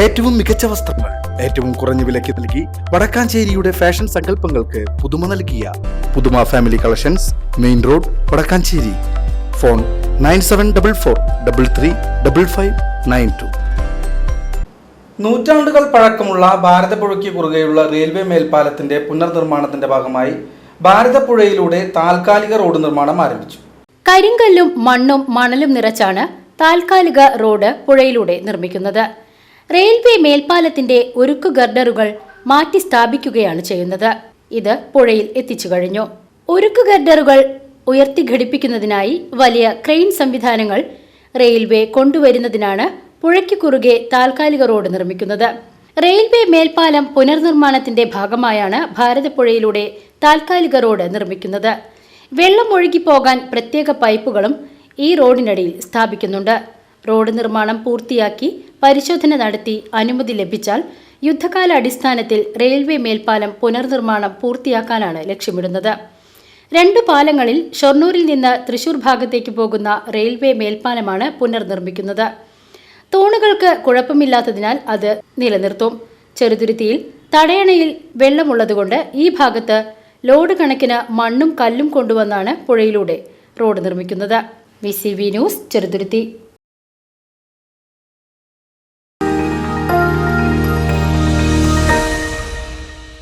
ഏറ്റവും മികച്ച വസ്ത്രങ്ങൾ ഏറ്റവും കുറഞ്ഞ വിലയ്ക്ക് നൽകി വടക്കാഞ്ചേരിയുടെ ഫാഷൻ സങ്കല്പങ്ങൾക്ക് പുതുമ നൽകിയ പുതുമ family collections main road Vadakkanchery. Phone nine seven double four double three double five nine two. നൂറ്റാണ്ടുകൾ പഴക്കമുള്ള ഭാരതപ്പുഴയ്ക്ക് കുറുകെയുള്ള റെയിൽവേ മേൽപ്പാലത്തിന്റെ പുനർനിർമ്മാണത്തിന്റെ ഭാഗമായി ഭാരതപ്പുഴയിലൂടെ താൽക്കാലിക റോഡ് നിർമ്മാണം ആരംഭിച്ചു. കരിങ്കല്ലും മണ്ണും മണലും നിറച്ചാണ് താൽക്കാലിക റോഡ് പുഴയിലൂടെ നിർമ്മിക്കുന്നത്. റെയിൽവേ മേൽപ്പാലത്തിന്റെ ഉരുക്കു ഗർഡറുകൾ മാറ്റി സ്ഥാപിക്കുകയാണ് ചെയ്യുന്നത്. ഇത് പുഴയിൽ എത്തിച്ചു കഴിഞ്ഞു. ഉരുക്കു ഗർഡറുകൾ ഉയർത്തി ഘടിപ്പിക്കുന്നതിനായി വലിയ ക്രെയിൻ സംവിധാനങ്ങൾ റെയിൽവേ കൊണ്ടുവരുന്നതിനാണ് പുഴയ്ക്ക് കുറുകെ താൽക്കാലിക റോഡ് നിർമ്മിക്കുന്നത്. റെയിൽവേ മേൽപ്പാലം പുനർനിർമ്മാണത്തിന്റെ ഭാഗമായാണ് ഭാരതപ്പുഴയിലൂടെ താൽക്കാലിക റോഡ് നിർമ്മിക്കുന്നത്. വെള്ളം ഒഴുകിപ്പോകാൻ പ്രത്യേക പൈപ്പുകളും ഈ റോഡിനടിയിൽ സ്ഥാപിക്കുന്നുണ്ട്. റോഡ് നിർമ്മാണം പൂർത്തിയാക്കി പരിശോധന നടത്തി അനുമതി ലഭിച്ചാൽ യുദ്ധകാല അടിസ്ഥാനത്തിൽ റെയിൽവേ മേൽപ്പാലം പുനർനിർമ്മാണം പൂർത്തിയാക്കാനാണ് ലക്ഷ്യമിടുന്നത്. രണ്ടു പാലങ്ങളിൽ ഷൊർണൂരിൽ നിന്ന് തൃശൂർ ഭാഗത്തേക്ക് പോകുന്ന റെയിൽവേ മേൽപ്പാലമാണ് പുനർനിർമ്മിക്കുന്നത്. തൂണുകൾക്ക് കുഴപ്പമില്ലാത്തതിനാൽ അത് നിലനിർത്തും. ചെറുതുരുത്തിയിൽ തടയണയിൽ വെള്ളമുള്ളതുകൊണ്ട് ഈ ഭാഗത്ത് ലോഡ് കണക്കിന് മണ്ണും കല്ലും കൊണ്ടുവന്നാണ് പുഴയിലൂടെ റോഡ് നിർമ്മിക്കുന്നത്. V news Cheruthuruthy.